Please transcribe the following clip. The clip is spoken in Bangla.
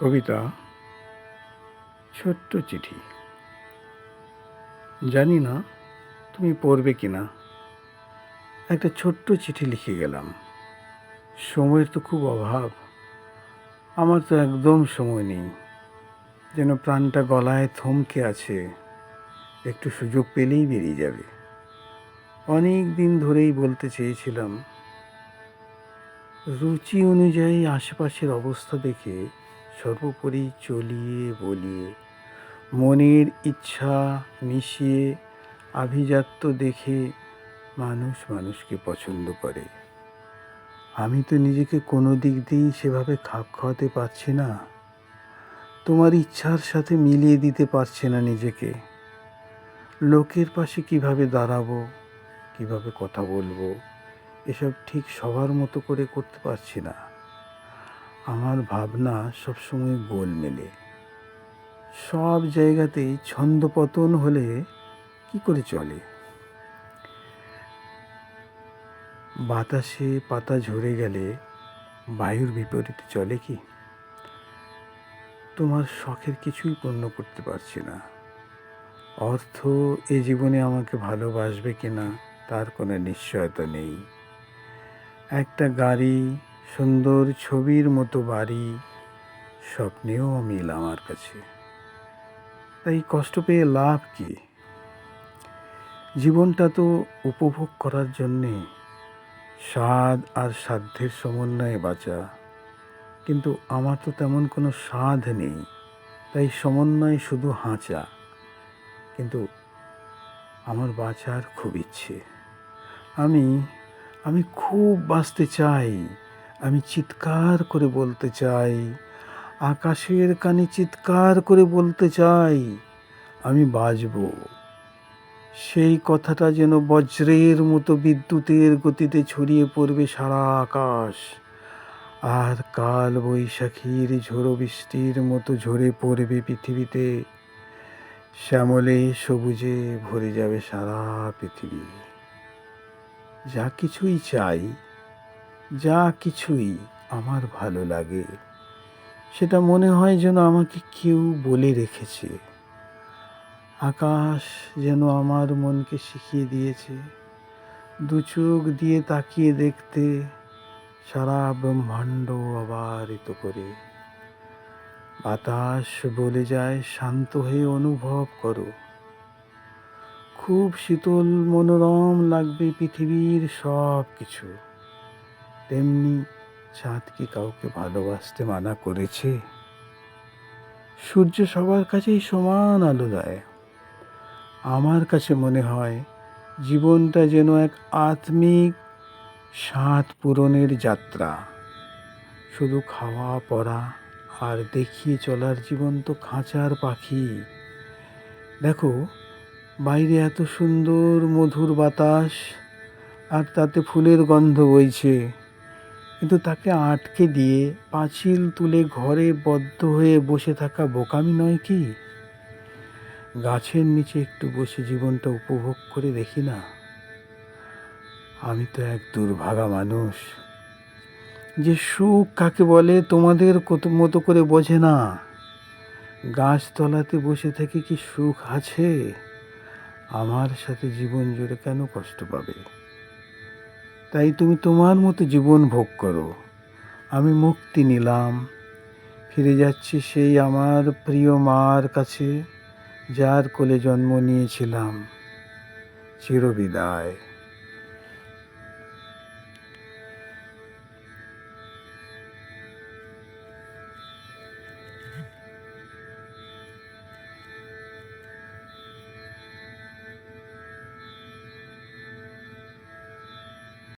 কবিতা ছোট্ট চিঠি। জানি না তুমি পড়বে কি না একটা ছোট্ট চিঠি লিখে গেলাম। সময়ের তো খুব অভাব। আমার তো একদম সময় নেই। যেন প্রাণটা গলায় থমকে আছে। একটু সুযোগ পেলেই বেরিয়ে যাবে। অনেক দিন ধরেই বলতে চেয়েছিলাম, রুচি অনুযায়ী আশেপাশের অবস্থা দেখে সর্বোপরি চলিয়ে বলিয়ে, মনের ইচ্ছা মিশিয়ে আভিজাত্য দেখে মানুষ মানুষকে পছন্দ করে। আমি তো নিজেকে কোনো দিক দিয়েই সেভাবে খাপ খাওয়াতে পারছি না। তোমার ইচ্ছার সাথে মিলিয়ে দিতে পারছে না নিজেকে। লোকের পাশে কীভাবে দাঁড়াবো, কীভাবে কথা বলব, এসব ঠিক সবার মতো করে করতে পারছি না। আমার ভাবনা সবসময় গোল মেলে। সব জায়গাতেই ছন্দপতন হলে কি করে চলে? বাতাসে পাতা ঝরে গেলে বায়ুর বিপরীতে চলে কি? তোমার শখের কিছুই পূর্ণ করতে পারছি না। অর্থ এ জীবনে আমাকে ভালোবাসবে কিনা তার কোনো নিশ্চয়তা নেই। একটা গাড়ি সুন্দর ছবির মতো বাড়ি, স্বপ্নেও অমিল আমার কাছে। তাই কষ্ট পেয়ে লাভ কি? জীবনটা তো উপভোগ করার জন্যে স্বাদ আর সাধ্যের সমন্বয়ে বাঁচা। কিন্তু আমার তো তেমন কোনো স্বাদ নেই, তাই সমন্বয় শুধু হাঁচা। কিন্তু আমার বাঁচার খুব ইচ্ছে। আমি আমি খুব বাঁচতে চাই। আমি চিৎকার করে বলতে চাই। আকাশের কানে চিৎকার করে বলতে চাই, আমি বাজব। সেই কথাটা যেন বজ্রের মতো বিদ্যুতের গতিতে ছড়িয়ে পড়বে সারা আকাশ। আর কাল বৈশাখীর ঝোড়ো বৃষ্টির মতো ঝরে পড়বে পৃথিবীতে। শ্যামলে সবুজে ভরে যাবে সারা পৃথিবী। যা কিছুই চাই যা কিছুই আমার ভালো লাগে, সেটা মনে হয় যেন আমাকে কেউ বলে রেখেছে। আকাশ যেন আমার মনকে শিখিয়ে দিয়েছে। দু চোখ দিয়ে তাকিয়ে দেখতে, সারা ব্রহ্মাণ্ড অবারিত করে। বাতাস বলে যায়, শান্ত হয়ে অনুভব করো। খুব শীতল, মনোরম লাগবে পৃথিবীর সব কিছু তেমনি চাঁদ কি কাউকে ভালোবাসতে মানা করেছে? সূর্য সবার কাছেই সমান আলো দেয়। আমার কাছে মনে হয়, জীবনটা যেন এক আত্মিক স্বাদ পূরণের যাত্রা। শুধু খাওয়া, পড়া আর দেখিয়ে চলার জীবন তো খাঁচার পাখি। দেখো, বাইরে এত সুন্দর মধুর বাতাস আর তাতে ফুলের গন্ধ বইছে। কিন্তু তাকে আটকে দিয়ে পাঁচিল তুলে ঘরে বদ্ধ হয়ে বসে থাকা বোকামি নয় কি? গাছের নিচে একটু বসে জীবনটা উপভোগ করে দেখি না। আমি তো এক দুর্ভাগা মানুষ। যে সুখ কাকে বলে তোমাদের কত মতো করে বোঝে না। গাছতলাতে বসে থেকে কি সুখ আছে? আমার সাথে জীবন জুড়ে কেন কষ্ট পাবে? তাই তুমি তোমার মতো জীবন ভোগ করো। আমি মুক্তি নিলাম। ফিরে যাচ্ছি সেই আমার প্রিয় মার কাছে, যার কোলে জন্ম নিয়েছিলাম। চিরবিদায়।